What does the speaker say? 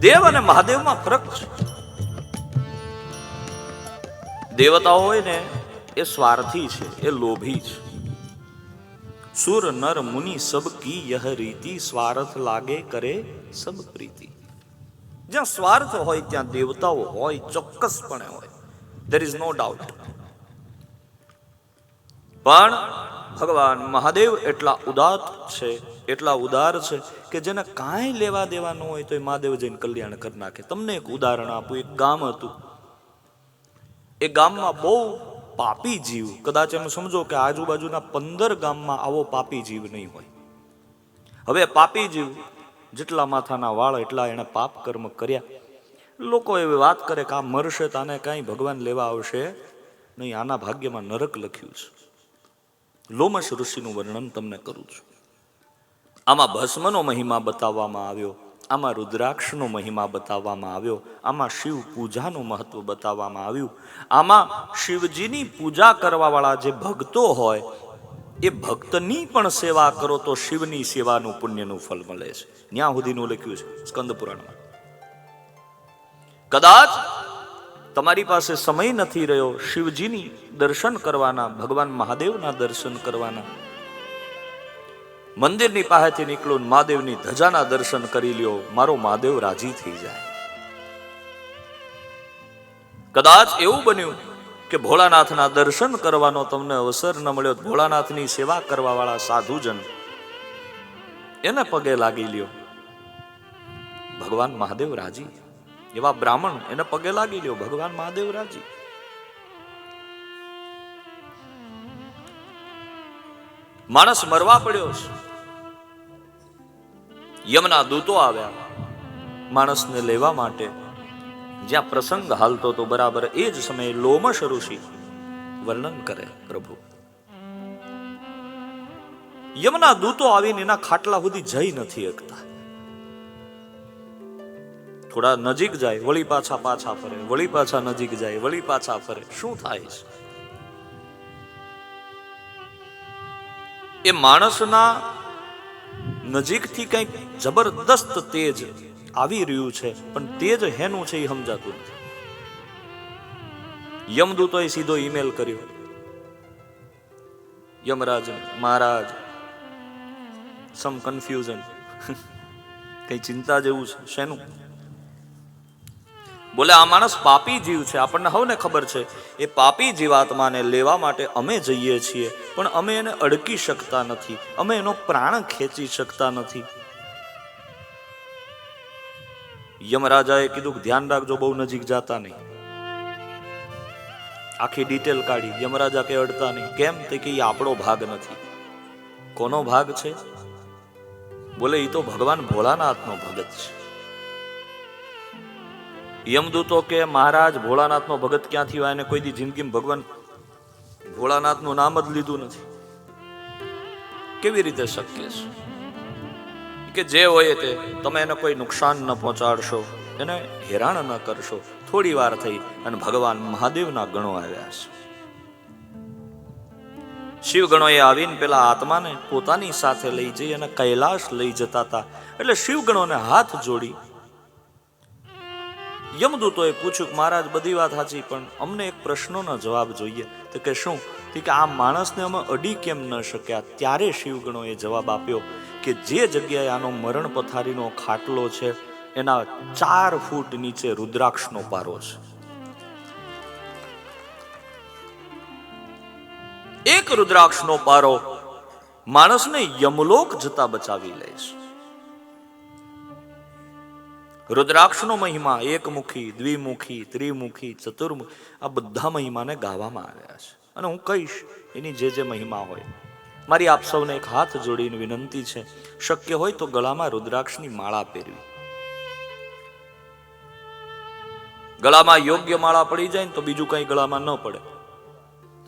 દેવ અને મહાદેવમાં ફરક દેવતાઓ હોય ને, એ સ્વાર્થી છે, એ લોભી છે. સુર, નર, મુનિ, સબ કી યહ રીતિ, સ્વાર્થ લાગે કરે સબ પ્રીતિ. જ્યાં સ્વાર્થ હોય, ત્યાં દેવતાઓ હોય, ચોક્કસપણે હોય. દેર ઇઝ નો ડાઉટ પણ ભગવાન મહાદેવ એટલા ઉદાત છે, એટલા ઉદાર છે કે જેને કાંઈ લેવા દેવા ન હોય તો એ મહાદેવ જઈને કલ્યાણ કરી નાખે. તમને એક ઉદાહરણ આપું, એક ગામ હતું. એ ગામમાં બહુ પાપી જીવ. કદાચ એમ સમજો કે આજુબાજુના પંદર ગામમાં આવો પાપી જીવ નહીં હોય. હવે પાપી જીવ જેટલા માથાના વાળ એટલા એણે પાપ કર્મ કર્યા. લોકો એવી વાત કરે કે આ મરશે તો આને કાંઈ ભગવાન લેવા આવશે નહીં. આના ભાગ્યમાં નરક લખ્યું છે. લોમશ ઋષિનું વર્ણન તમને કરું છું. આમાં ભસ્મનો મહિમા બતાવવામાં આવ્યો, આમાં રુદ્રાક્ષનો મહિમા બતાવવામાં આવ્યો, આમાં શિવ પૂજાનું મહત્વ બતાવવામાં આવ્યું. આમાં શિવજીની પૂજા કરવાવાળા જે ભક્તો હોય, એ ભક્તની પણ સેવા કરો તો શિવની સેવાનું પુણ્યનું ફળ મળે છે. ત્યાં સુધીનું લખ્યું છે સ્કંદ પુરાણમાં કદાચ તમારી પાસે સમય નથી રહ્યો શિવજીની દર્શન કરવાના, ભગવાન મહાદેવના દર્શન કરવાના. મંદિરની પાસેથી નીકળો, મહાદેવની ધજાના દર્શન કરી લ્યો, મારો મહાદેવ રાજી થઈ જાય. કદાચ એવું બન્યું કે ભોળાનાથના દર્શન કરવાનો તમને અવસર ન મળ્યો ભોળાનાથની સેવા કરવા વાળા સાધુજન એને પગે લાગી લ્યો. ભગવાન મહાદેવ રાજી. એવા બ્રાહ્મણ એને પગે લાગી લ્યો, ભગવાન મહાદેવ રાજી. માણસ મરવા પડ્યો છે. યમના દૂતો આવ્યા. માણસને લેવા માટે જ્યાં પ્રસંગ હાલતો તો બરાબર એ જ સમયે લોમશ ઋષિ વર્ણન કરે પ્રભુ. યમના દૂતો આવીને એના ખાટલા સુધી જઈ નથી શકતા. થોડા નજીક જાય, વળી પાછા પાછા ફરે, વળી પાછા નજીક જાય, વળી પાછા ફરે. શું થાય છે? એ માણસના નજીકથી કંઈક જબરદસ્ત તેજ આવી રહ્યું છે, પણ તેજ હેનું છે એ સમજાતું નથી. યમદૂતોએ સીધો ઈમેલ કર્યો. યમરાજ, મહારાજ સમ કન્ફ્યુઝન કઈ ચિંતા જેવું છે? શેનું? બોલે, આ માણસ પાપી જીવ છે. આપણને હવને ખબર છે, એ પાપી જીવાત્માને લેવા માટે અમે જઈએ છીએ, પણ અમે એને અડકી શકતા નથી, અમે એનો પ્રાણ ખેંચી શકતા નથી. યમરાજાએ કીધું કે, ધ્યાન રાખજો, બહુ નજીક જાતા નહીં. આખી ડિટેલ કાઢી. યમરાજા કે, અડતા નહીં. કેમ? તે કે આપણો ભાગ નથી. કોનો ભાગ છે? બોલે એ તો ભગવાન ભોળાનાથનો ભગત છે. યમદૂતો કે, મહારાજ, ભોળાનાથનો ભગત ક્યાંથી હોય એને કોઈ દી જિંદગીમાં ભગવાન ભોળાનાથનું નામ જ લીધું નથી. કેવી રીતે શક્ય છે? કે જે હોય તે તમે એને કોઈ નુકસાન ન પહોંચાડશો, એને હેરાન ન કરશો. થોડી વાર થઈ અને ભગવાન મહાદેવના ગણો આવ્યા છે. શિવ ગણોએ આવીને પેલા આત્માને પોતાની સાથે લઈ જઈ અને કૈલાશ લઈ જતા હતા. એટલે શિવ ગણોને હાથ જોડી યમદૂતોએ પૂછ્યું કે, મહારાજ, બધી વાત સાચી, પણ અમને એક પ્રશ્નોનો જવાબ જોઈએ. તો કે, શું? તો કે, આ માણસને અમે અડી કેમ ન શક્યા? ત્યારે શિવગણોએ જવાબ આપ્યો કે, જે જગ્યાએ આનો મરણ પથારીનો ખાટલો છે, એના ચાર ફૂટ નીચે રુદ્રાક્ષનો પારો છે. એક રુદ્રાક્ષનો પારો માણસને યમલોક જતા બચાવી લે છે. રુદ્રાક્ષનો મહિમા, એકમુખી, દ્વિમુખી, ત્રિમુખી, ચતુર્મુખી, આ બધા મહિમાને ગાવામાં આવ્યા છે. અને હું કહીશ, એની જે જે મહિમા હોય, મારી આપ સૌને એક હાથ જોડીને વિનંતી છે, શક્ય હોય તો ગળામાં રુદ્રાક્ષની માળા પહેરવી. ગળામાં યોગ્ય માળા પડી જાય ને તો બીજું કંઈ ગળામાં ન પડે.